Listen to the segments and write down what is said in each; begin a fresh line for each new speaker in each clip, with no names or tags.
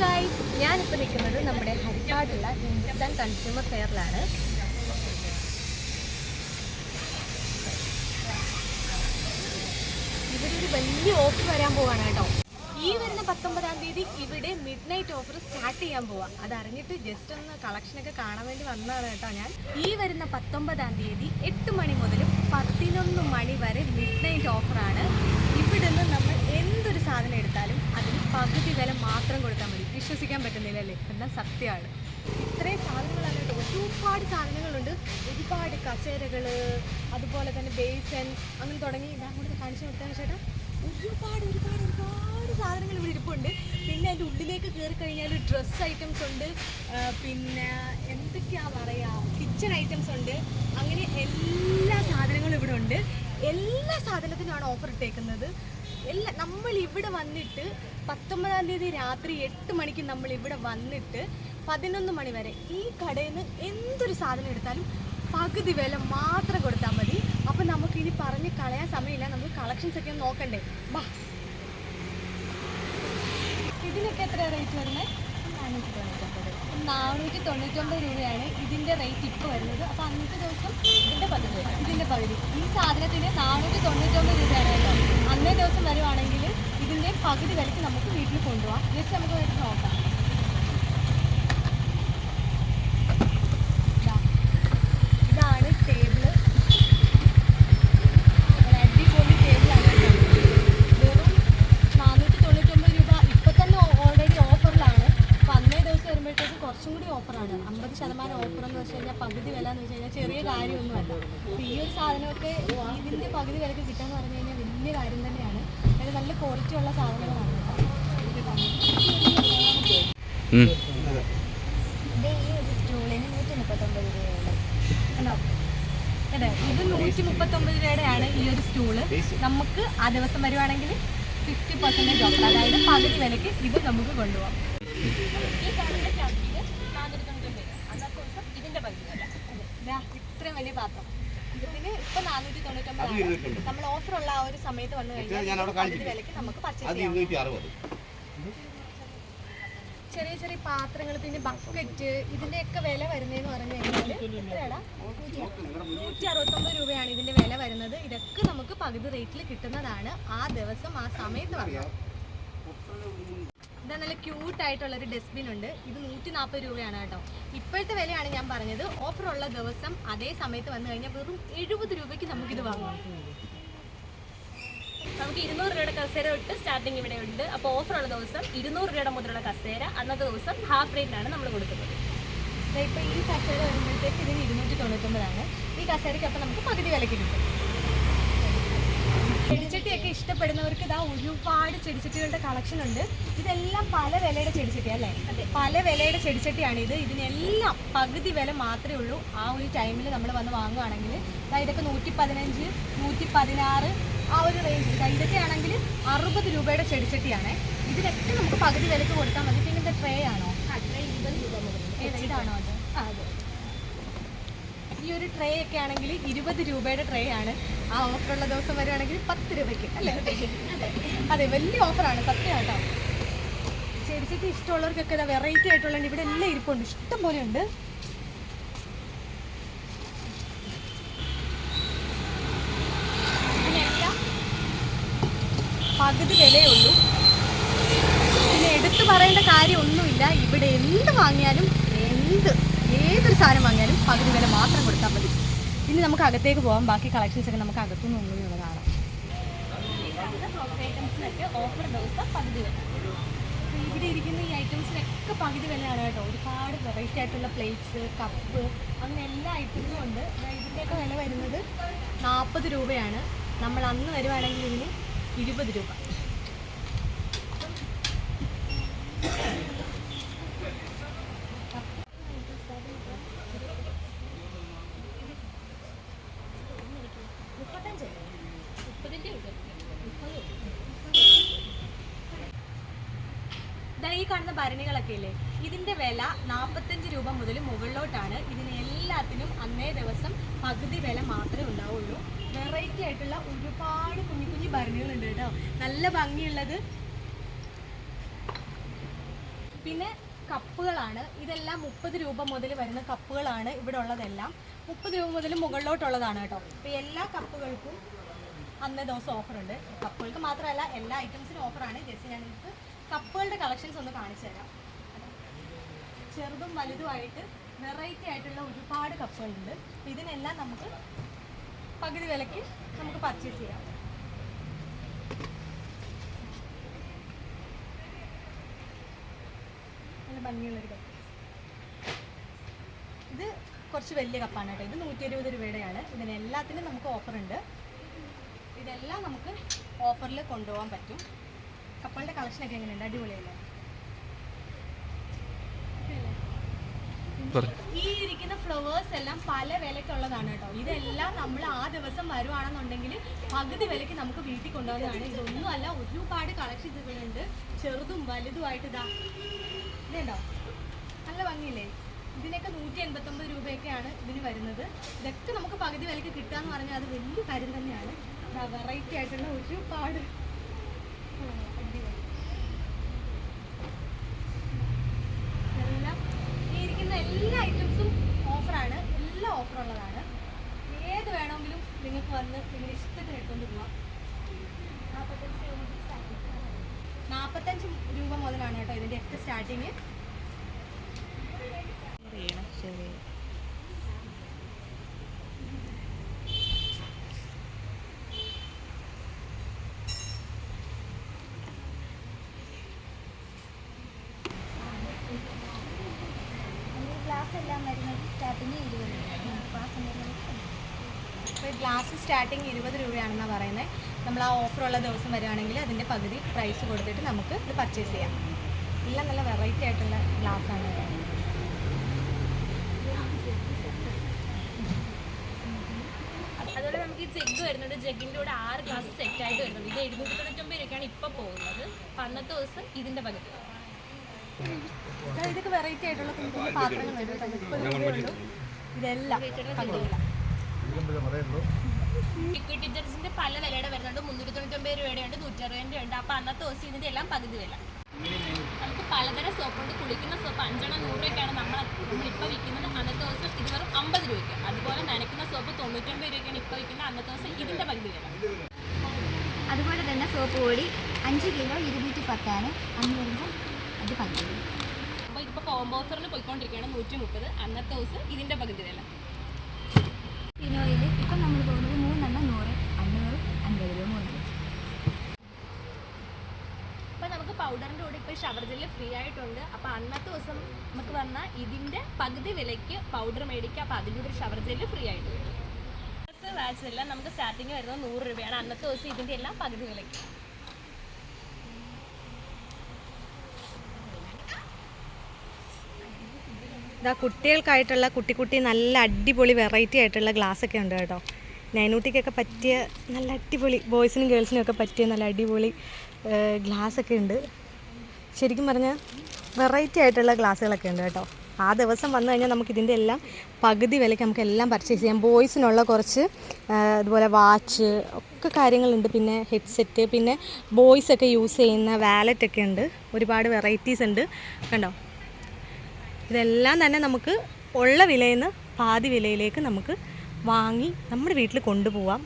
Guys ഞാനിപ്പോൾ നിൽക്കുന്നത് നമ്മുടെ ഹരിപ്പാടുള്ള ഹിന്ദുസ്ഥാൻ കൺസ്യൂമർ ഫെയറിലാണ് ഇവിടെ ഒരു വലിയ ഓഫർ വരാൻ പോവാണ് കേട്ടോ. ഈ വരുന്ന പത്തൊമ്പതാം തീയതി ഇവിടെ മിഡ് നൈറ്റ് ഓഫർ സ്റ്റാർട്ട് ചെയ്യാൻ പോവാ. അത് അറിഞ്ഞിട്ട് ജസ്റ്റ് ഒന്ന് കളക്ഷനൊക്കെ കാണാൻ വേണ്ടി വന്നതാണ് കേട്ടോ ഞാൻ. ഈ വരുന്ന പത്തൊമ്പതാം തീയതി എട്ട് മണി മുതൽ പതിനൊന്ന് മണി വരെ മിഡ് നൈറ്റ് ഓഫറാണ് ഇവിടുന്ന് നമ്മൾ സാധനം എടുത്താലും അതിന് പകുതി വില മാത്രം കൊടുത്താൽ മതി. വിശ്വസിക്കാൻ പറ്റുന്നില്ലല്ലേ? എന്നാൽ സത്യമാണ്. ഇത്രയും സാധനങ്ങളാണ് കേട്ടോ ഒരുപാട് സാധനങ്ങളുണ്ട്. ഒരുപാട് കസേരകൾ അതുപോലെ തന്നെ ബേസൻ അങ്ങനെ തുടങ്ങി. ഞാൻ കൂടെ കാണിച്ചു കൊടുത്താൽ ചേട്ടാ. ഒരുപാട് ഒരുപാട് ഒരുപാട് സാധനങ്ങൾ ഇവിടെ ഇരിപ്പുണ്ട്. പിന്നെ അതിന്റെ ഉള്ളിലേക്ക് കയറി കഴിഞ്ഞാൽ ഡ്രസ്സ് ഐറ്റംസ് ഉണ്ട്. പിന്നെ എന്തൊക്കെയാ പറയുക കിച്ചൺ ഐറ്റംസ് ഉണ്ട്. അങ്ങനെ എല്ലാ സാധനങ്ങളും ഇവിടെ ഉണ്ട്. എല്ലാ സാധനത്തിനുമാണ് ഓഫർ ഇട്ടേക്കുന്നത്. എല്ലാ നമ്മൾ ഇവിടെ വന്നിട്ട് പത്തൊമ്പതാം തീയതി രാത്രി എട്ട് മണിക്ക് നമ്മൾ ഇവിടെ വന്നിട്ട് പതിനൊന്ന് മണി വരെ ഈ കടയിൽ നിന്ന് എന്തൊരു സാധനം എടുത്താലും പകുതി വില മാത്രം കൊടുത്താൽ മതി. അപ്പം നമുക്ക് ഇനി പറഞ്ഞ് കളയാൻ സമയമില്ല. നമുക്ക് കളക്ഷൻസ് ഒക്കെ നോക്കണ്ടേ? ബാ. ഇതിനൊക്കെ എത്ര റേറ്റ് വരുന്നത് നാനൂറ്റി തൊണ്ണൂറ്റൊമ്പത് നാനൂറ്റി തൊണ്ണൂറ്റൊമ്പത് രൂപയാണ് ഇതിന്റെ റേറ്റ് ഇപ്പോൾ വരുന്നത്. അപ്പോൾ അന്നത്തെ ദിവസം ഇതിന്റെ പകുതി ഇതിന്റെ പകുതി. ഈ സാധനത്തിന് നാനൂറ്റി തൊണ്ണൂറ്റൊമ്പത് രൂപയാണ് അന്നേ ദിവസം വരുവാണെങ്കിൽ ഇതിന്റെ പകുതി വിലയ്ക്ക് നമുക്ക് വീട്ടിൽ കൊണ്ടുപോകാം ജസ്റ്റ് നമുക്ക് വേണ്ടി നോക്കാം. ഓഫറാണ്. പകുതി വില എന്ന് വെച്ച് കഴിഞ്ഞാൽ ചെറിയ കാര്യമൊന്നുമല്ല. ഈ ഒരു സാധനമൊക്കെ ഇതിന്റെ പകുതി വിലക്ക് കിട്ടാന്ന് പറഞ്ഞു കഴിഞ്ഞാൽ വലിയ കാര്യം തന്നെയാണ്. അതായത് നല്ല ക്വാളിറ്റി ഉള്ള സാധനങ്ങളാണ്. ഇത് ഈ ഒരു സ്റ്റൂളിന് നൂറ്റി മുപ്പത്തൊമ്പത് രൂപയുടെയാണ് ഈ ഒരു സ്റ്റൂൾ നമുക്ക് ആ ദിവസം വരുവാണെങ്കിൽ ഫിഫ്റ്റി പെർസെന്റേജ് ഓഫർ അതായത് പകുതി വിലക്ക് ഇത് നമുക്ക് കൊണ്ടുപോകാം. ഈ കാണുന്ന ചാക്കിന് നാനൂറ്റി തൊണ്ണൂറ്റൊമ്പത് രൂപ. അന്നത്തെ ദിവസം ഇതിന്റെ പകുതി വില. ഇത്രയും വലിയ പാത്രം. ഇപ്പൊ നാനൂറ്റി നമ്മൾ ആ ഒരു സമയത്ത് വന്നു കഴിഞ്ഞാൽ പകുതി നമുക്ക് പർച്ചേസ് ചെയ്യാം ചെറിയ ചെറിയ പാത്രങ്ങൾ പിന്നെ ബക്കറ്റ് ഇതിന്റെയൊക്കെ വില വരുന്നതെന്ന് പറഞ്ഞു കഴിഞ്ഞാൽ നൂറ്റി അറുപത്തൊമ്പത് രൂപയാണ് ഇതിന്റെ വില വരുന്നത്. ഇതൊക്കെ നമുക്ക് പകുതി റേറ്റിൽ കിട്ടുന്നതാണ് ആ ദിവസം ആ സമയത്ത് വന്നത്. ഇതാ നല്ല ക്യൂട്ട് ആയിട്ടുള്ള ഒരു ഡസ്റ്റ്ബിൻ ഉണ്ട്. ഇത് നൂറ്റി നാൽപ്പത് രൂപയാണ് കേട്ടോ. ഇപ്പോഴത്തെ വിലയാണ് ഞാൻ പറഞ്ഞത്. ഉള്ള ദിവസം അതേ സമയത്ത് വന്നു കഴിഞ്ഞാൽ വെറും എഴുപത് രൂപയ്ക്ക് നമുക്കിത് വാങ്ങാം.
നമുക്ക് ഇരുന്നൂറ് രൂപയുടെ കസേര തൊട്ട് സ്റ്റാർട്ടിങ് ഇവിടെ ഉണ്ട്. അപ്പോൾ ഓഫർ ഉള്ള ദിവസം ഇരുന്നൂറ് രൂപയുടെ മുതലുള്ള കസേര. അന്നത്തെ ദിവസം ഹാഫ് റേറ്റിനാണ് നമ്മൾ കൊടുക്കുന്നത്.
ഇപ്പോൾ ഇപ്പൊ ഈ കസേര വരുമ്പോഴത്തേക്ക് ഇതിന് ഇരുന്നൂറ്റി തൊണ്ണൂറ്റൊമ്പതാണ്. ഈ കസേരയ്ക്ക് അപ്പം നമുക്ക് പകുതി വിലക്ക് കിട്ടും. ചെടിച്ചട്ടിയൊക്കെ ഇഷ്ടപ്പെടുന്നവർക്ക് ഇതാ ഒരുപാട് ചെടിച്ചട്ടികളുടെ കളക്ഷൻ ഉണ്ട്. ഇതെല്ലാം പല വിലയുടെ ചെടിച്ചട്ടി അല്ലേ? പല വിലയുടെ ചെടിച്ചട്ടിയാണ് ഇത് ഇതിനെല്ലാം പകുതി വില മാത്രമേ ഉള്ളൂ. ആ ഒരു ടൈമിൽ നമ്മൾ വന്ന് വാങ്ങുകയാണെങ്കിൽ ഇതൊക്കെ നൂറ്റി പതിനഞ്ച് നൂറ്റി പതിനാറ് ആ ഒരു റേഞ്ച് ഇതൊക്കെ ആണെങ്കിൽ അറുപത് രൂപയുടെ ചെടിച്ചട്ടിയാണ്. ഇതിനൊക്കെ നമുക്ക് പകുതി വിലക്ക് കൊടുത്താൽ മതി. പിന്നെ ഇത് ട്രേ ആണോ രൂപ ഇതാണോ അത്? ഒരു ട്രേ ഒക്കെ ആണെങ്കിൽ ഇരുപത് രൂപയുടെ ട്രേ ആണ്. ആ ഓഫറുള്ള ദിവസം വരുവാണെങ്കിൽ പത്ത് രൂപയ്ക്ക് അല്ലേ? അതെ. വലിയ ഓഫറാണ് സത്യം കേട്ടോ. ചേച്ചിക്ക് ഇഷ്ടമുള്ളവർക്കൊക്കെ ഇതാ വെറൈറ്റി ആയിട്ടുള്ള ഇവിടെ എല്ലാം ഇരിപ്പുണ്ട്. ഇഷ്ടം പോലെ ഉണ്ട്. പകുതി വിലയേ ഉള്ളൂ. പിന്നെ എടുത്തു പറയേണ്ട കാര്യമൊന്നുമില്ല. ഇവിടെ എന്ത് വാങ്ങിയാലും എന്ത് ഏതൊരു സാധനം വാങ്ങിയാലും പകുതി വില മാത്രം കൊടുത്താൽ മതി. ഇനി നമുക്ക് അകത്തേക്ക് പോകാം ബാക്കി കളക്ഷൻസ് ഒക്കെ നമുക്ക് അകത്തുനിന്ന് ഒന്നും ഇവിടെ കാണാം. ഇവിടെ ഇരിക്കുന്ന ഈ ഐറ്റംസിനൊക്കെ പകുതി വിലയാണ് കേട്ടോ. ഒരുപാട് വെറൈറ്റി ആയിട്ടുള്ള പ്ലേറ്റ്സ് കപ്പ് അങ്ങനെ എല്ലാ ഐറ്റംസും ഉണ്ട്. ഇതിന്റെയൊക്കെ വില വരുന്നത് നാൽപ്പത് രൂപയാണ്. നമ്മൾ അന്ന് വരുവാണെങ്കിൽ ഇതിന് ഇരുപത് രൂപ മുപ്പത്തഞ്ച്
മുപ്പതിന്റെ ഉണ്ട്
ദാ ഈ കാണുന്ന ഭരണികളൊക്കെ ഇല്ലേ ഇതിന്റെ വില നാൽപ്പത്തഞ്ച് രൂപ മുതൽ മുകളിലോട്ടാണ് ഇതിന് എല്ലാത്തിനും അന്നേ ദിവസം പകുതി വില മാത്രമേ ഉണ്ടാവുള്ളൂ വെറൈറ്റി ആയിട്ടുള്ള ഒരുപാട് കുഞ്ഞു കുഞ്ഞു ഭരണികളുണ്ട് കേട്ടോ നല്ല ഭംഗിയുള്ളത്. പിന്നെ കപ്പുകളാണ്. ഇതെല്ലാം മുപ്പത് രൂപ മുതൽ വരുന്ന കപ്പുകളാണ് ഇവിടെ ഉള്ളതെല്ലാം മുപ്പത് രൂപ മുതൽ മുകളിലോട്ടുള്ളതാണ് കേട്ടോ. അപ്പോൾ എല്ലാ കപ്പുകൾക്കും അന്നേ ദിവസം ഓഫറുണ്ട്. കപ്പുകൾക്ക് മാത്രമല്ല എല്ലാ ഐറ്റംസിനും ഓഫറാണ്. ജസ്റ്റ് ഞാൻ നിങ്ങൾക്ക് കപ്പുകളുടെ കളക്ഷൻസ് ഒന്ന് കാണിച്ചു തരാം. ചെറുതും വലുതുമായിട്ട് വെറൈറ്റി ആയിട്ടുള്ള ഒരുപാട് കപ്പുകളുണ്ട്. ഇതിനെല്ലാം നമുക്ക് പകുതി വിലയ്ക്ക് നമുക്ക് പർച്ചേസ് ചെയ്യാം. നല്ല ഭംഗിയുള്ളൊരു കപ്പ് ഇത് കുറച്ച് വലിയ കപ്പാണ് കേട്ടോ. ഇത് നൂറ്റി ഇരുപത് രൂപയുടെയാണ്. ഇതിന് എല്ലാത്തിനും നമുക്ക് ഓഫറുണ്ട് ഇതെല്ലാം നമുക്ക് ഓഫറിൽ കൊണ്ടുപോകാൻ പറ്റും. കപ്പകളുടെ കളക്ഷനൊക്കെ എങ്ങനെയുണ്ട്? അടിപൊളിയല്ലേ? ഈ ഇരിക്കുന്ന ഫ്ലവേഴ്സ് എല്ലാം പല വിലക്കുള്ളതാണ് കേട്ടോ. ഇതെല്ലാം നമ്മൾ ആ ദിവസം വരുവാണെന്നുണ്ടെങ്കിൽ പകുതി വിലക്ക് നമുക്ക് വീട്ടിൽ കൊണ്ടുപോകുന്നതാണ് ഇതൊന്നുമല്ല ഒരുപാട് കളക്ഷൻസ് ഇതിലുണ്ട്. ചെറുതും വലുതുമായിട്ട് ഇതാ. ഇതുണ്ടോ? നല്ല ഭംഗിയില്ലേ? ഇതിനൊക്കെ നൂറ്റി എൺപത്തൊമ്പത് രൂപയൊക്കെയാണ് ഇതിന് വരുന്നത്. ഇതൊക്കെ നമുക്ക് പകുതി വിലക്ക് കിട്ടുക എന്ന് പറഞ്ഞാൽ അത് വലിയ കാര്യം തന്നെയാണ്. വെറൈറ്റി ആയിട്ടുള്ള ഒരുപാട്. എല്ലാം ഈ ഇരിക്കുന്ന എല്ലാ ഐറ്റംസും ഓഫറാണ് എല്ലാം ഓഫറുള്ളതാണ് ഏത് വേണമെങ്കിലും നിങ്ങൾക്ക് വന്ന് നിങ്ങളുടെ ഇഷ്ടത്തിന് എടുത്തുകൊണ്ട് പോവാം. നാൽപ്പത്തഞ്ച് രൂപ മുതലാണ് കേട്ടോ ഇതിന്റെ ഒക്കെ സ്റ്റാർട്ടിങ്
ക്ലാസ് എല്ലാം വരുന്നത് സ്റ്റാർട്ടിങ് ഇരുപത് ക്ലാസ്
ഇപ്പോൾ ഗ്ലാസ് സ്റ്റാർട്ടിങ് ഇരുപത് രൂപയാണെന്നാണ് പറയുന്നത് നമ്മൾ ആ ഓഫറുള്ള ദിവസം വരികയാണെങ്കിൽ അതിന്റെ പകുതി പ്രൈസ് കൊടുത്തിട്ട് നമുക്ക് ഇത് പർച്ചേസ് ചെയ്യാം. എല്ലാം നല്ല വെറൈറ്റി ആയിട്ടുള്ള ഗ്ലാസ്സാണ്
അതുപോലെ നമുക്ക് ഈ ജഗ് വരുന്നുണ്ട് ജഗിന്റെ കൂടെ ആറ് ഗ്ലാസ് സെറ്റ് ആയിട്ട് വരുന്നുണ്ട് ഇത് എഴുന്നൂറ്റി തൊണ്ണൂറ്റൊമ്പത് രൂപയ്ക്കാണ് ഇപ്പോൾ പോകുന്നത്. അന്നത്തെ ദിവസം ഇതിന്റെ പകുതി.
ഇതൊക്കെ വെറൈറ്റി ആയിട്ടുള്ള കുഞ്ഞു പാത്രങ്ങൾ ഇതെല്ലാം
ലിക്വിഡ് പല വിലയുടെ വരുന്നുണ്ട്. മുന്നൂറ്റി തൊണ്ണൂറ്റൊമ്പത് രൂപയുടെ ഉണ്ട് നൂറ്റി അറുപതിന്റെ ഉണ്ട് അപ്പോൾ അന്നത്തെ ദിവസം ഇതിന്റെ എല്ലാം പകുതി വില. നമുക്ക് പലതരം സോപ്പുണ്ട് കുളിക്കുന്ന സോപ്പ് അഞ്ചെണ്ണം നൂറ് രൂപയ്ക്കാണ് നമ്മൾ നമ്മളിപ്പോൾ വിൽക്കുന്നത്. അന്നത്തെ ദിവസം ഇത് വെറും അമ്പത് രൂപയ്ക്ക്. അതുപോലെ നനയ്ക്കുന്ന സോപ്പ് തൊണ്ണൂറ്റൊമ്പത് രൂപയ്ക്കാണ് ഇപ്പോൾ വിൽക്കുന്നത്. അന്നത്തെ ദിവസം ഇതിന്റെ പകുതി വില.
അതുപോലെ തന്നെ സോപ്പ് കൂടി അഞ്ച് കിലോ ഇരുന്നൂറ്റി പത്താണ് അന്ന് വരുമ്പോൾ അത് പകുതി
അപ്പോൾ ഇപ്പോൾ കോംബോ പോയിക്കൊണ്ടിരിക്കുകയാണ് നൂറ്റി മുപ്പത് അന്നത്തെ ദിവസം ഇതിന്റെ പകുതി വില
ഫിനോയിൽ ഇപ്പം നമ്മൾ പോകുന്നത് മൂന്നെണ്ണം നൂറ് അന്ന് വെറും അൻപത് രൂപ മൂന്ന്
അപ്പോൾ നമുക്ക് പൗഡറിന്റെ കൂടെ ഇപ്പോൾ ഷവർ ജെല്ല് ഫ്രീ ആയിട്ടുണ്ട് അപ്പോൾ അന്നത്തെ ദിവസം നമുക്ക് പറഞ്ഞാൽ ഇതിന്റെ പകുതി വിലയ്ക്ക് പൗഡർ മേടിക്കുക അപ്പോൾ അതിന്റെ ഒരു ഷവർ ജെല്ല് ഫ്രീ ആയിട്ട് വരും വാച്ച് എല്ലാം നമുക്ക് സ്റ്റാർട്ടിങ് വരുന്നത് നൂറ് രൂപയാണ്. അന്നത്തെ ദിവസം ഇതിന്റെ എല്ലാം പകുതി വിലയ്ക്ക്.
ഇതാ കുട്ടികൾക്കായിട്ടുള്ള കുട്ടി കുട്ടി നല്ല അടിപൊളി വെറൈറ്റി ആയിട്ടുള്ള ഗ്ലാസ് ഒക്കെ ഉണ്ട് കേട്ടോ. നൈനൂട്ടിക്കൊക്കെ പറ്റിയ നല്ല അടിപൊളി ബോയ്സിനും ഗേൾസിനും ഒക്കെ പറ്റിയ നല്ല അടിപൊളി ഗ്ലാസ് ഒക്കെ ഉണ്ട്. ശരിക്കും പറഞ്ഞാൽ വെറൈറ്റി ആയിട്ടുള്ള ഗ്ലാസ്സുകളൊക്കെ ഉണ്ട് കേട്ടോ. ആ ദിവസം വന്നു കഴിഞ്ഞാൽ നമുക്ക് ഇതിന്റെ എല്ലാം പകുതി വിലയ്ക്ക് നമുക്ക് എല്ലാം പർച്ചേസ് ചെയ്യാം. ബോയ്സിനുള്ള കുറച്ച് അതുപോലെ വാച്ച് ഒക്കെ കാര്യങ്ങളുണ്ട്. പിന്നെ ഹെഡ്സെറ്റ് പിന്നെ ബോയ്സൊക്കെ യൂസ് ചെയ്യുന്ന വാലറ്റൊക്കെ ഉണ്ട്. ഒരുപാട് വെറൈറ്റീസ് ഉണ്ട്. കണ്ടോ? ഇതെല്ലാം തന്നെ നമുക്ക് ഉള്ള വിലയിൽ നിന്ന് പാതി വിലയിലേക്ക് നമുക്ക് വാങ്ങി നമ്മുടെ വീട്ടിൽ കൊണ്ടുപോവാം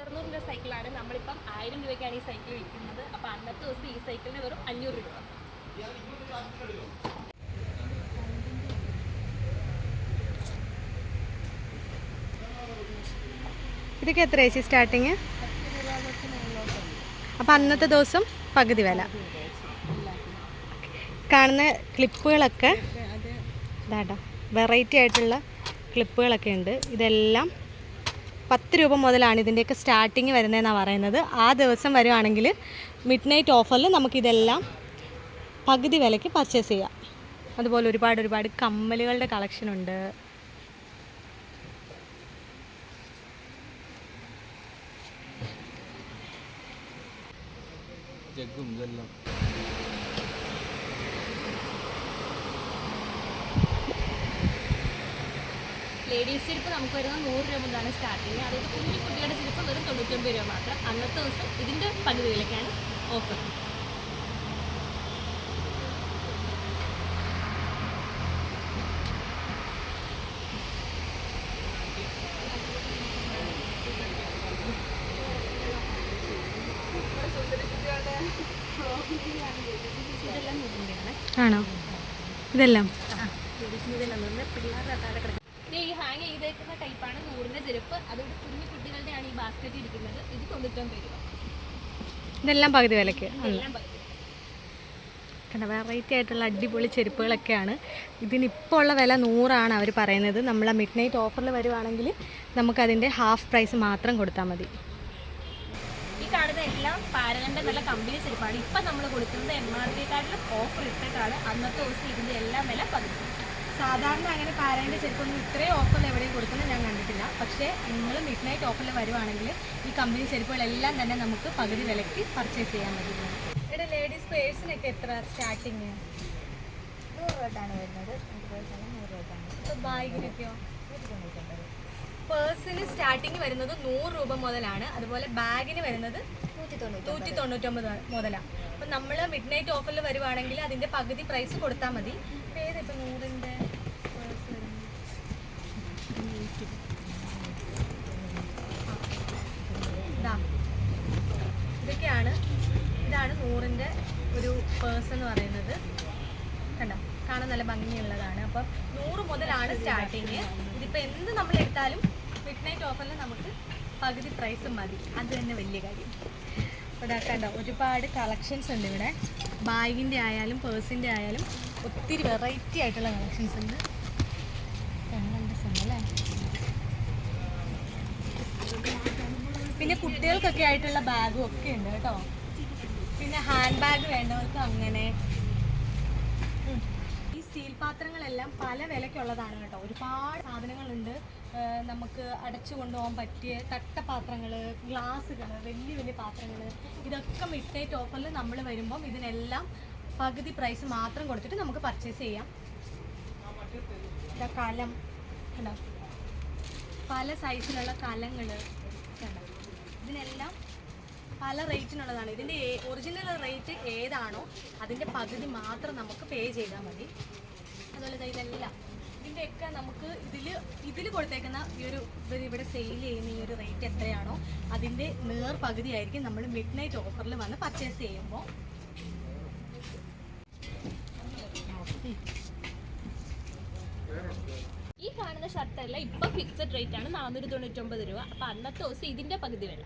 ഇരുന്നൂറ് രൂപ സൈക്കിളാണ് നമ്മളിപ്പം ആയിരം രൂപയ്ക്കാണ് ഈ സൈക്കിൾ വിൽക്കുന്നത് അപ്പോൾ അന്നത്തെ ദിവസം ഈ സൈക്കിളിന് വെറും അഞ്ഞൂറ് രൂപ
ഇതൊക്കെ എത്ര ചേച്ചി സ്റ്റാർട്ടിങ് അപ്പം അന്നത്തെ ദിവസം പകുതി വില. കാണുന്ന ക്ലിപ്പുകളൊക്കെ ഇതാട്ടോ. വെറൈറ്റി ആയിട്ടുള്ള ക്ലിപ്പുകളൊക്കെ ഉണ്ട്. ഇതെല്ലാം പത്ത് രൂപ മുതലാണ് ഇതിന്റെയൊക്കെ സ്റ്റാർട്ടിങ് വരുന്നതെന്നാണ് പറയുന്നത്. ആ ദിവസം വരുവാണെങ്കിൽ മിഡ് നൈറ്റ് ഓഫറിൽ നമുക്കിതെല്ലാം പകുതി വിലയ്ക്ക് പർച്ചേസ് ചെയ്യാം. അതുപോലെ ഒരുപാട് ഒരുപാട് കമ്മലുകളുടെ കളക്ഷൻ ഉണ്ട്.
ജഗ്ഗും ഇതെല്ലാം.
ലേഡീസ് ചെരുപ്പ് നമുക്ക് വരുന്നത് നൂറ് രൂപ മുതലാണ് സ്റ്റാർട്ടിങ് അതായത് കുഞ്ഞു കുട്ടികളുടെ ചെരുപ്പ് വെറും തൊണ്ണൂറ്റൊമ്പത് രൂപ മാത്രം. അന്നത്തെ ദിവസം ഇതിന്റെ പകുതിയിലേക്കാണ് ഓഫർ
ഇതെല്ലാം നൂറിന്റെയാണ്
ആണോ ഇതെല്ലാം.
ഇത് ഈ ഹാങ് ചെയ്തേക്കുന്ന ടൈപ്പാണ് നൂറിന്റെ ചെരുപ്പ്. അതുകൊണ്ട് കുഞ്ഞു കുട്ടികളുടെയാണ് ഈ ബാസ്ക്കറ്റ് ഇരിക്കുന്നത്. ഇത് തൊണ്ണൂറ്റൊമ്പത് രൂപ
ഇതെല്ലാം പകുതി വിലക്ക് കണ്ട വെറൈറ്റി ആയിട്ടുള്ള അടിപൊളി ചെരുപ്പുകളൊക്കെയാണ്. ഇതിനിപ്പോൾ ഉള്ള വില നൂറാണ് അവർ പറയുന്നത്. നമ്മൾ ആ മിഡ് നൈറ്റ് ഓഫറിൽ വരുവാണെങ്കിൽ നമുക്കതിന്റെ ഹാഫ് പ്രൈസ് മാത്രം കൊടുത്താൽ മതി.
ഈ കാണുന്ന എല്ലാം പാരകന്റെ നല്ല കമ്പനി ചെരുപ്പാണ്. ഇപ്പം നമ്മൾ കൊടുക്കുന്നത് എം ആർ പിക്കാട്ടിലും ഓഫർ ഇട്ടിട്ടാണ് അന്നത്തെ ദിവസം ഇതിന്റെ എല്ലാം വില പതിവ്
സാധാരണ അങ്ങനെ പാരന്റെ ചെരുപ്പൊന്നും ഇത്രയും ഓഫറിൽ എവിടെയും കൊടുക്കുന്നത് ഞാൻ കണ്ടിട്ടില്ല. പക്ഷേ നിങ്ങൾ മിഡ് നൈറ്റ് ഓഫറിൽ വരുവാണെങ്കിൽ ഈ കമ്പനി ചെരുപ്പുകളെല്ലാം തന്നെ നമുക്ക് പകുതി വിലയ്ക്ക് പർച്ചേസ് ചെയ്യാൻ പറ്റും. ഇവിടെ ലേഡീസ് പേഴ്സിനൊക്കെ എത്ര സ്റ്റാർട്ടിങ്
നൂറ് രൂപയാണ് വരുന്നത്. നൂറ് രൂപയാണ്
ബാഗിനൊക്കെയോ പേഴ്സിന് സ്റ്റാർട്ടിങ് വരുന്നത് നൂറ് രൂപ മുതലാണ്. അതുപോലെ ബാഗിന് വരുന്നത്
നൂറ്റി തൊണ്ണൂറ്റി
നൂറ്റി തൊണ്ണൂറ്റൊമ്പത് മുതലാണ് അപ്പം നമ്മൾ മിഡ് നൈറ്റ് ഓഫറിൽ വരുവാണെങ്കിൽ അതിന്റെ പകുതി പ്രൈസ് കൊടുത്താൽ മതി. ഏതിപ്പോൾ നൂറിന്റെ ഇതൊക്കെയാണ്. ഇതാണ് നൂറിന്റെ ഒരു പേഴ്സ് എന്ന് പറയുന്നത്. കണ്ടോ? കാണാൻ നല്ല ഭംഗിയുള്ളതാണ്. അപ്പം നൂറ് മുതലാണ് സ്റ്റാർട്ടിങ്. ഇതിപ്പോൾ എന്ത് നമ്മൾ എടുത്താലും മിഡ് നൈറ്റ് ഓഫറിൽ നമുക്ക് പകുതി പ്രൈസ് മതി. അത് തന്നെ വലിയ കാര്യം. ഇവിടെ കണ്ടോ ഒരുപാട് കളക്ഷൻസ് ഉണ്ട് ഇവിടെ. ബാഗിന്റെ ആയാലും പേഴ്സിന്റെ ആയാലും ഒത്തിരി വെറൈറ്റി ആയിട്ടുള്ള കളക്ഷൻസ് ഉണ്ട്. പിന്നെ കുട്ടികൾക്കൊക്കെ ആയിട്ടുള്ള ബാഗും ഒക്കെ ഉണ്ട് കേട്ടോ. പിന്നെ ഹാൻഡ് ബാഗ് വേണ്ടവർക്ക് അങ്ങനെ. ഈ സ്റ്റീൽ പാത്രങ്ങളെല്ലാം പല വിലക്കുള്ളതാണ് കേട്ടോ. ഒരുപാട് സാധനങ്ങളുണ്ട്. നമുക്ക് അടച്ചു കൊണ്ടുപോകാൻ പറ്റിയ തട്ടപാത്രങ്ങൾ ഗ്ലാസ്സുകൾ വലിയ വലിയ പാത്രങ്ങൾ ഇതൊക്കെ മിഡ് നൈറ്റ് ഓഫറിൽ നമ്മൾ വരുമ്പം ഇതിനെല്ലാം പകുതി പ്രൈസ് മാത്രം കൊടുത്തിട്ട് നമുക്ക് പർച്ചേസ് ചെയ്യാം. ഇതാ കലം കണ്ടോ? പല സൈസിലുള്ള കലങ്ങൾ ഇതിനെല്ലാം പല റേറ്റിനുള്ളതാണ് ഇതിന്റെ ഒറിജിനൽ റേറ്റ് ഏതാണോ അതിന്റെ പകുതി മാത്രം നമുക്ക് പേ ചെയ്താൽ മതി. അതുപോലെ ഇതെല്ലാം. ഇതിന്റെയൊക്കെ നമുക്ക് ഇതിൽ ഇതിൽ കൊടുത്തേക്കുന്ന ഈ ഒരു ഇവിടെ സെയിൽ ചെയ്യുന്ന ഈ ഒരു റേറ്റ് എത്രയാണോ അതിന്റെ നേർ പകുതിയായിരിക്കും നമ്മൾ മിഡ് നൈറ്റ് ഓഫറിൽ വന്ന് പർച്ചേസ് ചെയ്യുമ്പോൾ
ഈ കാണുന്ന ഷർട്ടെല്ലാം ഇപ്പൊ ഫിക്സഡ് റേറ്റ് ആണ് നാനൂറ്റി തൊണ്ണൂറ്റൊമ്പത് രൂപ. അപ്പൊ അന്നത്തെ ദിവസം ഇതിന്റെ പകുതി വില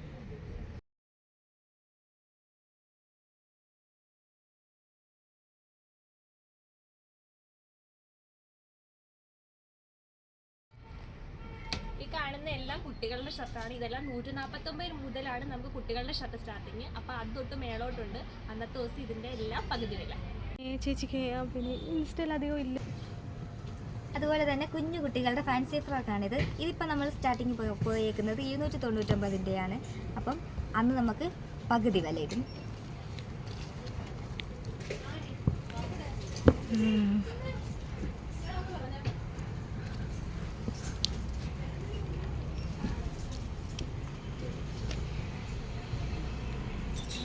കുട്ടികളുടെ ഷർട്ടാണ്. ഇതെല്ലാം നൂറ്റി നാൽപ്പത്തൊമ്പത് മുതലാണ് നമുക്ക് കുട്ടികളുടെ ഷർട്ട് സ്റ്റാർട്ടിങ് അപ്പോൾ അത് തൊട്ട് മേളോട്ടുണ്ട്. അന്നത്തെ ദിവസം ഇതിന്റെ എല്ലാം പകുതി വില.
ചേച്ചിക്ക് പിന്നെ ഇൻസ്റ്റയിൽ അധികം ഇല്ല.
അതുപോലെ തന്നെ കുഞ്ഞു കുട്ടികളുടെ ഫാൻസി ഫ്രോക്കാണിത് ഇതിപ്പോൾ നമ്മൾ സ്റ്റാർട്ടിങ് പോയേക്കുന്നത് ഇരുന്നൂറ്റി തൊണ്ണൂറ്റൊമ്പതിന്റെയാണ് അപ്പം അന്ന് നമുക്ക് പകുതി വില ഇടും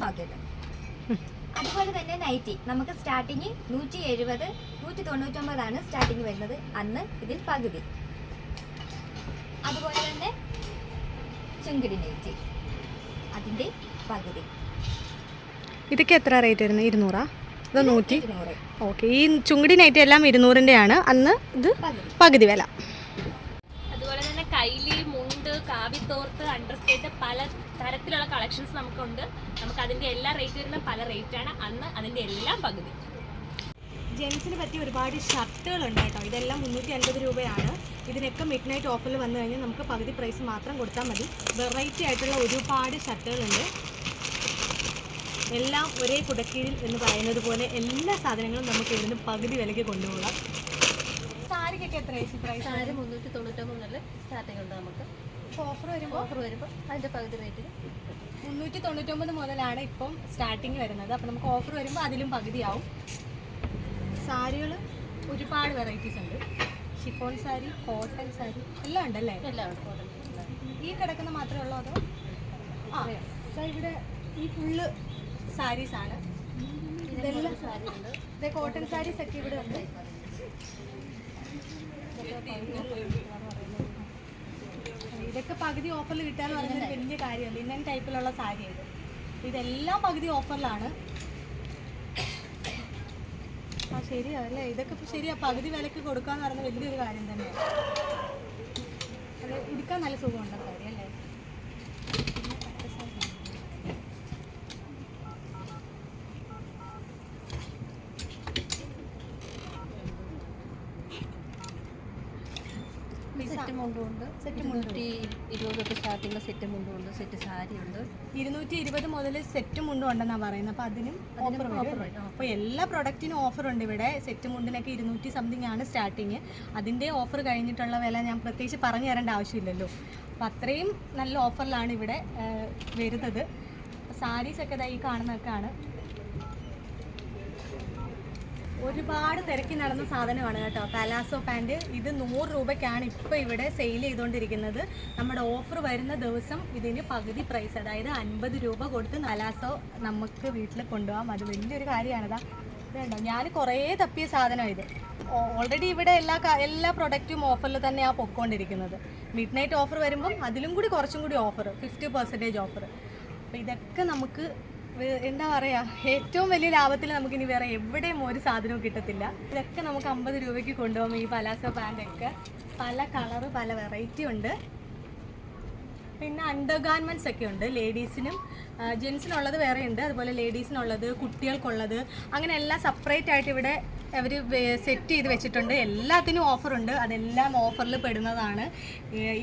ഓക്കെ നൈറ്റി നമുക്ക് സ്റ്റാർട്ടിങ് നൂറ്റി എഴുപത് നൂറ്റി തൊണ്ണൂറ്റൊമ്പതാണ് സ്റ്റാർട്ടിങ് വരുന്നത്. അന്ന് ഇതിൽ പകുതി. അതുപോലെ തന്നെ ചുങ്കിടി നൈറ്റി. അതിന്റെ പകുതി.
ഇതൊക്കെ എത്ര റേറ്റ് വരുന്നത്? ഇരുന്നൂറാ? അതോ നൂറ്റി? ഓക്കെ ഈ ചുങ്കടി നൈറ്റ് എല്ലാം ഇരുന്നൂറിന്റെയാണ്. അന്ന് ഇത്
പകുതി.
പകുതി വില.
അതുപോലെ തന്നെ കൈലി മുണ്ട് കാവിത്തോർത്ത് അണ്ടർസ്റ്റേറ്റ് പല തരത്തിലുള്ള കളക്ഷൻസ് നമുക്കുണ്ട്. നമുക്ക് അതിന്റെ എല്ലാ റേറ്റ് വരുന്ന പല റേറ്റ് ആണ്. അന്ന് അതിന്റെ എല്ലാം പകുതി.
ജെൻസിന് പറ്റിയ ഒരുപാട് ഷർട്ടുകൾ ഉണ്ട് കേട്ടോ. ഇതെല്ലാം മുന്നൂറ്റി അൻപത് രൂപയാണ്. ഇതിനൊക്കെ മിഡ് നൈറ്റ് ഓഫറിൽ വന്നു കഴിഞ്ഞാൽ നമുക്ക് പകുതി പ്രൈസ് മാത്രം കൊടുത്താൽ മതി. വെറൈറ്റി ആയിട്ടുള്ള ഒരുപാട് ഷർട്ടുകളുണ്ട് എല്ലാം ഒരേ കുടക്കീഴിൽ എന്ന് പറയുന്നത് പോലെ എല്ലാ സാധനങ്ങളും നമുക്ക് ഇവിടുന്ന് പകുതി വിലയ്ക്ക് കൊണ്ടുപോകാം. സാരിക്കൊക്കെ എത്ര പ്രൈസ്
സാരി മുന്നൂറ്റി തൊണ്ണൂറ്റൊമ്പത് മുതൽ സ്റ്റാർട്ടിംഗ് ഉണ്ട് നമുക്ക്.
ഓഫർ വരുമ്പോൾ
ഓഫർ വരുമ്പോൾ അതിന്റെ പകുതി റേറ്റിൽ
മുന്നൂറ്റി തൊണ്ണൂറ്റൊമ്പത് മുതലാണ് ഇപ്പം സ്റ്റാർട്ടിങ് വരുന്നത്. അപ്പം നമുക്ക് ഓഫർ വരുമ്പോൾ അതിലും പകുതിയാവും. സാരികൾ ഒരുപാട് വെറൈറ്റീസ് ഉണ്ട്. ഷിഫോൺ സാരി കോട്ടൺ സാരി എല്ലാം ഉണ്ടല്ലേ?
എല്ലാം ഉണ്ട്.
ഈ കിടക്കുന്ന മാത്രമേ ഉള്ളൂ അതോ? ആ ഇവിടെ ഈ ഫുള്ള് സാരീസ് ആണ്. ഇതെല്ലാം സാരി ഉണ്ട് ഇതേ കോട്ടൺ സാരീസ് ഒക്കെ ഇവിടെ ഉണ്ട്. ഇതൊക്കെ പകുതി ഓഫറിൽ കിട്ടാന്ന് പറയുന്നത് വലിയ കാര്യമല്ല. ഇന്നൻ ടൈപ്പിലുള്ള സാരി ഇത് ഇതെല്ലാം പകുതി ഓഫറിലാണ് ആ ശരിയാ അല്ലേ? ഇതൊക്കെ ശരിയാ. പകുതി വിലക്ക് കൊടുക്കാന്ന് പറയുന്നത് വലിയൊരു കാര്യം തന്നെയാണ് അത് നല്ല സുഖമുണ്ടോ സാരി അല്ലേ
സെറ്റ് മുണ്ടുണ്ട്
സെറ്റ്
ഇരുന്നൂറ്റി ഇരുപത് തൊട്ട് സ്റ്റാർട്ടിങ് സെറ്റ് മുണ്ടുണ്ട് സെറ്റ് സാരി ഉണ്ട്.
ഇരുന്നൂറ്റി ഇരുപത് മുതൽ സെറ്റ് മുണ്ടും ഉണ്ടെന്നാണ് പറയുന്നത്. അപ്പോൾ അതിനും ഓഫർ വരും. അപ്പോൾ എല്ലാ പ്രൊഡക്റ്റിനും ഓഫർ ഉണ്ട് ഇവിടെ. സെറ്റ് മുണ്ടിനൊക്കെ ഇരുന്നൂറ്റി സംതിങ് ആണ് സ്റ്റാർട്ടിങ് അതിന്റെ ഓഫർ കഴിഞ്ഞിട്ടുള്ള വില ഞാൻ പ്രത്യേകിച്ച് പറഞ്ഞു തരേണ്ട ആവശ്യമില്ലല്ലോ. അപ്പം അത്രയും നല്ല ഓഫറിലാണ് ഇവിടെ വരുന്നത്. സാരീസ് ഒക്കെ ഈ കാണുന്നതൊക്കെയാണ്. ഒരുപാട് തിരക്കി നടന്ന സാധനമാണ് കേട്ടോ. പലാസോ പാന്റ് ഇത് നൂറ് രൂപയ്ക്കാണ് ഇപ്പോൾ ഇവിടെ സെയിൽ ചെയ്തുകൊണ്ടിരിക്കുന്നത് നമ്മുടെ ഓഫർ വരുന്ന ദിവസം ഇതിന് പകുതി പ്രൈസ് അതായത് അൻപത് രൂപ കൊടുത്ത് പലാസോ നമുക്ക് വീട്ടിൽ കൊണ്ടുപോകാം അത് വലിയൊരു കാര്യമാണതാ. ഇതുണ്ടോ? ഞാൻ കുറേ തപ്പിയ സാധനമാണ് ഇത്. ഓൾറെഡി ഇവിടെ എല്ലാ എല്ലാ പ്രൊഡക്റ്റും ഓഫറിൽ തന്നെയാണ് പൊക്കോണ്ടിരിക്കുന്നത്. മിഡ് നൈറ്റ് ഓഫർ വരുമ്പം അതിലും കൂടി കുറച്ചും കൂടി ഓഫർ ഫിഫ്റ്റി പെർസെന്റേജ് ഓഫർ അപ്പോൾ ഇതൊക്കെ നമുക്ക് എന്താ പറയാ ഏറ്റവും വലിയ ലാഭത്തിൽ നമുക്കിനി വേറെ എവിടെയും ഒരു സാധനവും കിട്ടത്തില്ല. ഇതൊക്കെ നമുക്ക് അമ്പത് രൂപയ്ക്ക് കൊണ്ടുപോകുമ്പോൾ ഈ പലാസോ പാന്റൊക്കെ പല കളറ് പല വെറൈറ്റി ഉണ്ട്. പിന്നെ അണ്ടർ ഗാർമെന്റ്സ് ഒക്കെ ഉണ്ട് ലേഡീസിനും ജെൻസിനുള്ളത് വേറെ ഉണ്ട് അതുപോലെ ലേഡീസിനുള്ളത് കുട്ടികൾക്കുള്ളത്. അങ്ങനെ എല്ലാം സെപ്പറേറ്റ് ആയിട്ട് ഇവിടെ അവർ സെറ്റ് ചെയ്ത് വെച്ചിട്ടുണ്ട്. എല്ലാത്തിനും ഓഫറുണ്ട് അതെല്ലാം ഓഫറിൽ പെടുന്നതാണ്.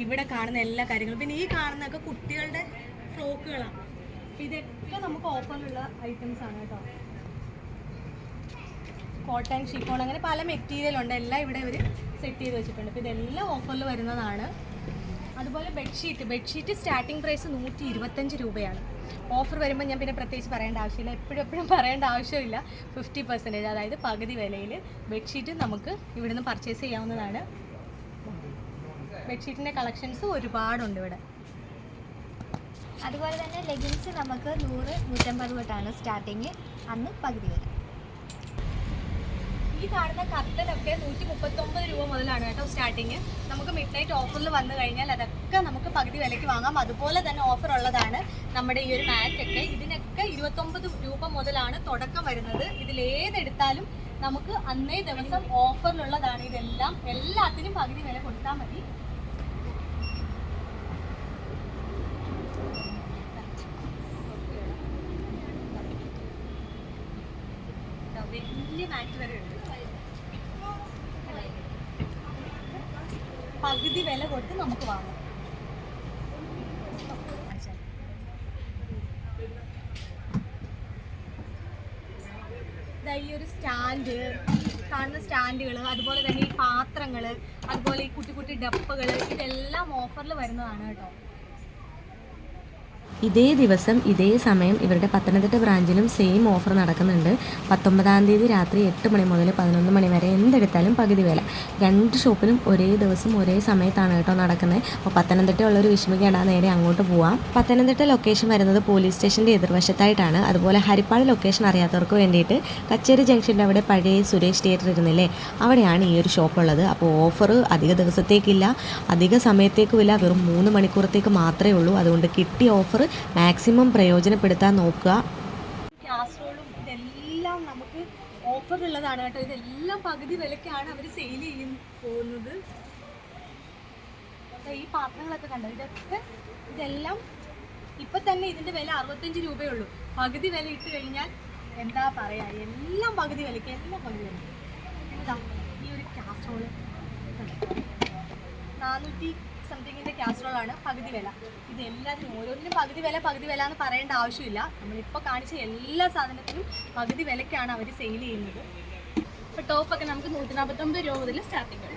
ഇവിടെ കാണുന്ന എല്ലാ കാര്യങ്ങളും. പിന്നെ ഈ കാണുന്നതൊക്കെ കുട്ടികളുടെ ഫ്രോക്കുകളാണ്. ഇതൊക്കെ നമുക്ക് ഓഫറിലുള്ള ഐറ്റംസ് ആണ് കേട്ടോ. കോട്ടൺ ഷിഫോൺ അങ്ങനെ പല മെറ്റീരിയൽ ഉണ്ട്. എല്ലാം ഇവിടെ ഇവർ സെറ്റ് ചെയ്ത് വെച്ചിട്ടുണ്ട്. അപ്പോൾ ഇതെല്ലാം ഓഫറിൽ വരുന്നതാണ്. അതുപോലെ ബെഡ്ഷീറ്റ് ബെഡ്ഷീറ്റ് സ്റ്റാർട്ടിംഗ് പ്രൈസ് നൂറ്റി ഇരുപത്തഞ്ച് രൂപയാണ്. ഓഫർ വരുമ്പോൾ ഞാൻ പിന്നെ പ്രത്യേകിച്ച് പറയേണ്ട ആവശ്യമില്ല. എപ്പോഴും എപ്പോഴും പറയേണ്ട ആവശ്യമില്ല. ഫിഫ്റ്റി പെർസെന്റേജ് അതായത് പകുതി വിലയിൽ ബെഡ്ഷീറ്റ് നമുക്ക് ഇവിടുന്ന് പർച്ചേസ് ചെയ്യാവുന്നതാണ്. ബെഡ്ഷീറ്റിന്റെ കളക്ഷൻസ് ഒരുപാടുണ്ട് ഇവിടെ.
അതുപോലെ തന്നെ ലെഗിൻസ് നമുക്ക് നൂറ് നൂറ്റമ്പത് തൊട്ടാണ് സ്റ്റാർട്ടിങ് അന്ന് പകുതി വരെ.
ഈ കാണുന്ന കത്തലൊക്കെ നൂറ്റി മുപ്പത്തൊമ്പത് രൂപ മുതലാണ് കേട്ടോ സ്റ്റാർട്ടിങ് നമുക്ക് മിഡ് നൈറ്റ് ഓഫറിൽ വന്നു കഴിഞ്ഞാൽ അതൊക്കെ നമുക്ക് പകുതി വിലയ്ക്ക് വാങ്ങാം. അതുപോലെ തന്നെ ഓഫർ ഉള്ളതാണ് നമ്മുടെ ഈ ഒരു മാറ്റൊക്കെ ഇതിനൊക്കെ ഇരുപത്തൊമ്പത് രൂപ മുതലാണ് തുടക്കം വരുന്നത്. ഇതിലേതെടുത്താലും നമുക്ക് അന്നേ ദിവസം ഓഫറിലുള്ളതാണ് ഇതെല്ലാം എല്ലാത്തിനും പകുതി വില കൊടുത്താൽ മതി ദാ വലിയ വരെ ഉണ്ട് പകുതി വില കൊടുത്ത് നമുക്ക് വാങ്ങാം. ഈ ഒരു സ്റ്റാൻഡ് കാണുന്ന സ്റ്റാൻഡുകൾ അതുപോലെ തന്നെ ഈ പാത്രങ്ങൾ അതുപോലെ ഈ കുട്ടി കുട്ടി ഡപ്പുകൾ ഇതെല്ലാം ഓഫറിൽ വരുന്നതാണ് കേട്ടോ.
ഇതേ ദിവസം ഇതേ സമയം ഇവരുടെ പത്തനംതിട്ട ബ്രാഞ്ചിലും സെയിം ഓഫർ നടക്കുന്നുണ്ട്. പത്തൊമ്പതാം തീയതി രാത്രി എട്ട് മണി മുതൽ പതിനൊന്ന് മണി വരെ എന്തെടുത്താലും പകുതി വില. രണ്ട് ഷോപ്പിലും ഒരേ ദിവസം ഒരേ സമയത്താണ് കേട്ടോ നടക്കുന്നത്. അപ്പോൾ പത്തനംതിട്ട ഉള്ളൊരു വിഷമിക്കേണ്ട നേരെ അങ്ങോട്ട് പോവാം. പത്തനംതിട്ട ലൊക്കേഷൻ വരുന്നത് പോലീസ് സ്റ്റേഷന്റെ എതിർവശത്തായിട്ടാണ്. അതുപോലെ ഹരിപ്പാട് ലൊക്കേഷൻ അറിയാത്തവർക്ക് വേണ്ടിയിട്ട് കച്ചേരി ജംഗ്ഷന്റെ അവിടെ പഴയ സുരേഷ് തിയേറ്റർ ഇരുന്നില്ലേ? അവിടെയാണ് ഈ ഒരു ഷോപ്പ് ഉള്ളത്. അപ്പോൾ ഓഫർ അധിക ദിവസത്തേക്കില്ല. അധിക സമയത്തേക്കുമില്ല. വെറും മൂന്ന് മണിക്കൂറത്തേക്ക് മാത്രമേ ഉള്ളൂ. അതുകൊണ്ട് കിട്ടിയ ഓഫർ മാക്സിമം പ്രയോജനപ്പെടുത്താൻ നോക്കുക.
കാസറോളും ഇതെല്ലാം നമുക്ക് ഓഫറുള്ളതാണ് കേട്ടോ. ഇതെല്ലാം പകുതി വിലക്കാണ് അവർ സെയിൽ ചെയ്യും പോകുന്നത്. ഈ പാത്രങ്ങളൊക്കെ കണ്ടോ? ഇതൊക്കെ ഇതെല്ലാം ഇപ്പൊ തന്നെ ഇതിന്റെ വില അറുപത്തഞ്ച് രൂപയേ ഉള്ളൂ. പകുതി വില ഇട്ട് കഴിഞ്ഞാൽ എന്താ പറയാ? എല്ലാം പകുതി വിലക്ക് എല്ലാം പകുതി വിലക്ക് ഈ ഒരു കാസറോൾ നാനൂറ്റി സംതിങ്ങിന്റെ കാസറോൾ ആണ് പകുതി വില. ഇത് എല്ലാത്തിനും ഓരോന്നിനും പകുതി വില പകുതി വില എന്ന് പറയേണ്ട ആവശ്യമില്ല. നമ്മളിപ്പോൾ കാണിച്ച എല്ലാ സാധനത്തിനും പകുതി വിലക്കാണ് അവർ സെയിൽ ചെയ്യുന്നത്.
ഇപ്പൊ ടോപ്പൊക്കെ നമുക്ക് നൂറ്റി നാൽപ്പത്തൊമ്പത് രൂപ മുതൽ സ്റ്റാർട്ടിംഗ് ഉണ്ട്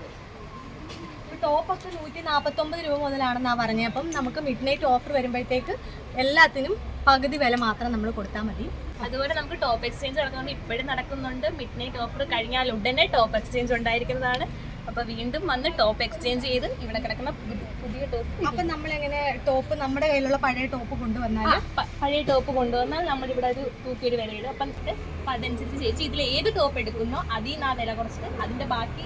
ടോപ്പൊക്കെ നൂറ്റി നാൽപ്പത്തൊമ്പത് രൂപ മുതലാണെന്നാണ് പറഞ്ഞത് അപ്പം നമുക്ക് മിഡ് നൈറ്റ് ഓഫർ വരുമ്പോഴത്തേക്ക് എല്ലാത്തിനും പകുതി വില മാത്രം നമ്മൾ കൊടുത്താൽ മതി.
അതുപോലെ നമുക്ക് ടോപ്പ് എക്സ്ചേഞ്ച് നടക്കുന്നുണ്ട് ഇപ്പോഴും നടക്കുന്നുണ്ട്. മിഡ് നൈറ്റ് ഓഫർ കഴിഞ്ഞാൽ ഉടനെ ടോപ്പ് എക്സ്ചേഞ്ച് ഉണ്ടായിരിക്കുന്നതാണ്. അപ്പൊ വീണ്ടും വന്ന് ടോപ്പ് എക്സ്ചേഞ്ച് ചെയ്ത് ഇവിടെ കിടക്കുന്ന പുതിയ ടോപ്പ്
അപ്പൊ നമ്മൾ എങ്ങനെ ടോപ്പ് നമ്മുടെ കയ്യിലുള്ള പഴയ ടോപ്പ് കൊണ്ടുവന്നാൽ
പഴയ ടോപ്പ് കൊണ്ടുവന്നാൽ നമ്മളിവിടെ ഒരു തൂക്കി ഒരു വില ഇടും അപ്പം അതനുസരിച്ച് ചേച്ചി ഇതിൽ ഏത് ടോപ്പ് എടുക്കുന്നോ അതിൽ നിന്ന് ആ വില കുറച്ചിട്ട് അതിന്റെ ബാക്കി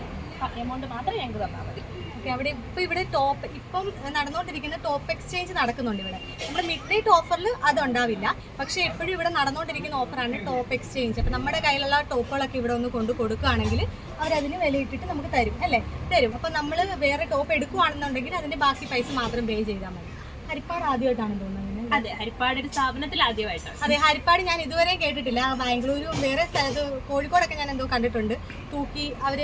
എമൗണ്ട് മാത്രം ഞങ്ങൾക്ക് തന്നാൽ മതി.
ഓക്കെ അവിടെ ഇപ്പം ഇവിടെ ടോപ്പ് ഇപ്പം നടന്നുകൊണ്ടിരിക്കുന്ന ടോപ്പ് എക്സ്ചേഞ്ച് നടക്കുന്നുണ്ട് ഇവിടെ. നമ്മുടെ മിഡ് നൈറ്റ് ഓഫറിൽ അതുണ്ടാവില്ല പക്ഷേ എപ്പോഴും ഇവിടെ നടന്നുകൊണ്ടിരിക്കുന്ന ഓഫറാണ് ടോപ്പ് എക്സ്ചേഞ്ച് അപ്പം നമ്മുടെ കയ്യിലുള്ള ടോപ്പുകളൊക്കെ ഇവിടെ ഒന്ന് കൊണ്ട് കൊടുക്കുകയാണെങ്കിൽ അവരതിന് വിലയിട്ടിട്ട് നമുക്ക് തരും അല്ലേ? തരും. അപ്പം നമ്മൾ വേറെ ടോപ്പ് എടുക്കുകയാണെന്നുണ്ടെങ്കിൽ അതിന്റെ ബാക്കി പൈസ മാത്രം പേ ചെയ്താൽ മതി. ഹരിപ്പാട് ആദ്യമായിട്ടാണ് തോന്നുന്നത്
അതെ ഹരിപ്പാട് ഒരു സ്ഥാപനത്തിൽ ആദ്യമായിട്ടാണ്.
അതെ ഹരിപ്പാട് ഞാൻ ഇതുവരെ കേട്ടിട്ടില്ല. ബാംഗ്ലൂരും വേറെ സ്ഥലത്ത് കോഴിക്കോടൊക്കെ ഞാൻ എന്തോ കണ്ടിട്ടുണ്ട്. തൂക്കി അവർ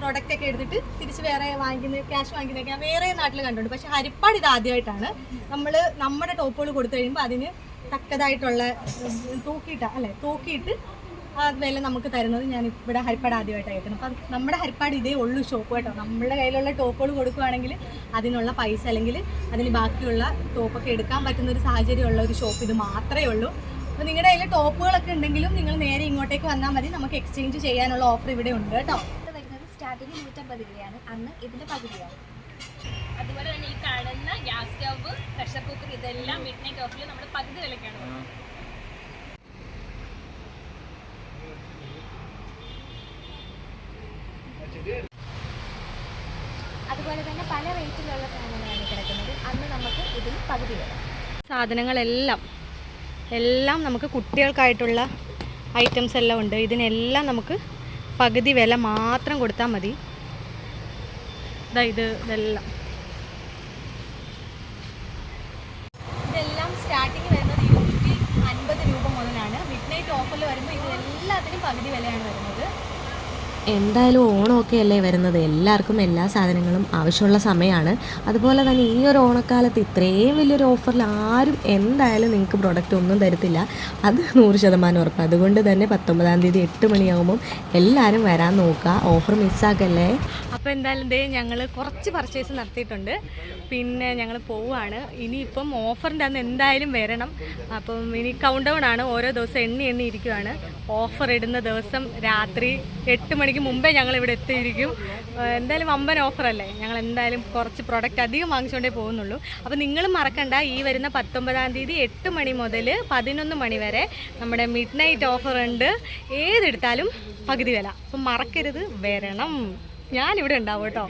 പ്രോഡക്റ്റ് ഒക്കെ എടുത്തിട്ട് തിരിച്ച് വേറെ വാങ്ങിക്കുന്ന ക്യാഷ് വാങ്ങിക്കുന്നൊക്കെ ഞാൻ വേറെ നാട്ടിൽ കണ്ടിട്ടുണ്ട്. പക്ഷെ ഹരിപ്പാട് ഇത് ആദ്യമായിട്ടാണ്. നമ്മൾ നമ്മുടെ ടോപ്പുകൾ കൊടുത്തു കഴിയുമ്പോൾ അതിന് തക്കതായിട്ടുള്ള തൂക്കിയിട്ട അല്ലെ തൂക്കിയിട്ട് വില നമുക്ക് തരുന്നത് ഞാൻ ഇവിടെ ഹരിപ്പാട് ആദ്യമായിട്ടാണ് കേൾക്കുന്നത്. അപ്പം നമ്മുടെ ഹരിപ്പാട് ഇതേ ഉള്ളൂ ഷോപ്പ് കേട്ടോ. നമ്മുടെ കയ്യിലുള്ള ടോപ്പുകൾ കൊടുക്കുകയാണെങ്കിൽ അതിനുള്ള പൈസ അല്ലെങ്കിൽ അതിന് ബാക്കിയുള്ള ടോപ്പൊക്കെ എടുക്കാൻ പറ്റുന്ന ഒരു സാഹചര്യമുള്ള ഒരു ഷോപ്പ് ഇത് മാത്രമേ ഉള്ളൂ. അപ്പോൾ നിങ്ങളുടെ കയ്യിൽ ടോപ്പുകളൊക്കെ ഉണ്ടെങ്കിലും നിങ്ങൾ നേരെ ഇങ്ങോട്ടേക്ക് വന്നാൽ മതി. നമുക്ക് എക്സ്ചേഞ്ച് ചെയ്യാനുള്ള ഓഫർ ഇവിടെ ഉണ്ട് കേട്ടോ.
വരുന്നത് സ്റ്റാർട്ടിങ് നൂറ്റമ്പത് രൂപയാണ്. അന്ന് ഇതിന്റെ പകുതിയാണ്
അതുപോലെ തന്നെ ഈ കാണുന്ന ഗ്യാസ് സ്റ്റവ് പ്രഷർ കുക്കർ ഇതെല്ലാം മിഡ് നൈറ്റ് ഓഫറിൽ നമ്മൾ പകുതി വിലക്കാണ് കൊടുക്കുന്നത്.
അതുപോലെ തന്നെ പല റേറ്റിലുള്ള സാധനങ്ങളാണ് കിടക്കുന്നത് അന്ന് നമുക്ക് ഇതിൽ പകുതി വില
സാധനങ്ങളെല്ലാം എല്ലാം നമുക്ക് കുട്ടികൾക്കായിട്ടുള്ള ഐറ്റംസ് എല്ലാം ഉണ്ട്. ഇതിനെല്ലാം നമുക്ക് പകുതി വില മാത്രം കൊടുത്താൽ മതി. ഇതാ ഇത് ഇതെല്ലാം ഇതെല്ലാം സ്റ്റാർട്ടിങ് വരുന്നത് ഇരുന്നൂറ്റി അൻപത് രൂപ മുതലാണ് മിഡ് നൈറ്റ് ഓഫറിൽ വരുമ്പോൾ ഇതെല്ലാത്തിനും പകുതി വിലയാണ് വരുന്നത്
എന്തായാലും ഓണമൊക്കെ അല്ലേ വരുന്നത്. എല്ലാവർക്കും എല്ലാ സാധനങ്ങളും ആവശ്യമുള്ള സമയമാണ്. അതുപോലെ തന്നെ ഈ ഒരു ഓണക്കാലത്ത് ഇത്രയും വലിയൊരു ഓഫറിൽ ആരും എന്തായാലും നിങ്ങൾക്ക് പ്രൊഡക്റ്റ് ഒന്നും തരത്തില്ല. അത് നൂറ് ശതമാനം ഉറപ്പ്. അതുകൊണ്ട് തന്നെ പത്തൊമ്പതാം തീയതി എട്ട് മണിയാകുമ്പം എല്ലാവരും വരാൻ നോക്കുക. ഓഫർ മിസ്സാക്കല്ലേ
അപ്പോൾ എന്തായാലും ദേ ഞങ്ങൾ കുറച്ച് പർച്ചേസ് നടത്തിയിട്ടുണ്ട്. പിന്നെ ഞങ്ങൾ പോവുകയാണ് ഇനിയിപ്പം ഓഫറിന്റെ അന്ന് എന്തായാലും വരണം. അപ്പം ഇനി കൗണ്ട് ഡൗൺ ആണ്. ഓരോ ദിവസം എണ്ണി എണ്ണി ഇരിക്കുവാണ്. ഓഫർ ഇടുന്ന ദിവസം രാത്രി എട്ട് മണിക്ക് മുമ്പേ ഞങ്ങൾ ഇവിടെ എത്തിയിരിക്കും. എന്തായാലും എന്തായാലും വമ്പൻ ഓഫറല്ലേ? ഞങ്ങൾ എന്തായാലും കുറച്ച് പ്രൊഡക്റ്റ് അധികം വാങ്ങിച്ചുകൊണ്ടേ പോകുന്നുള്ളൂ. അപ്പോൾ നിങ്ങളും മറക്കണ്ട ഈ വരുന്ന പത്തൊമ്പതാം തീയതി എട്ട് മണി മുതൽ പതിനൊന്ന് മണി വരെ നമ്മുടെ മിഡ് നൈറ്റ് ഓഫർ ഉണ്ട്. ഏതെടുത്താലും പകുതി വില. അപ്പം മറക്കരുത് വരണം. ഞാനിവിടെ ഉണ്ടാവും കേട്ടോ.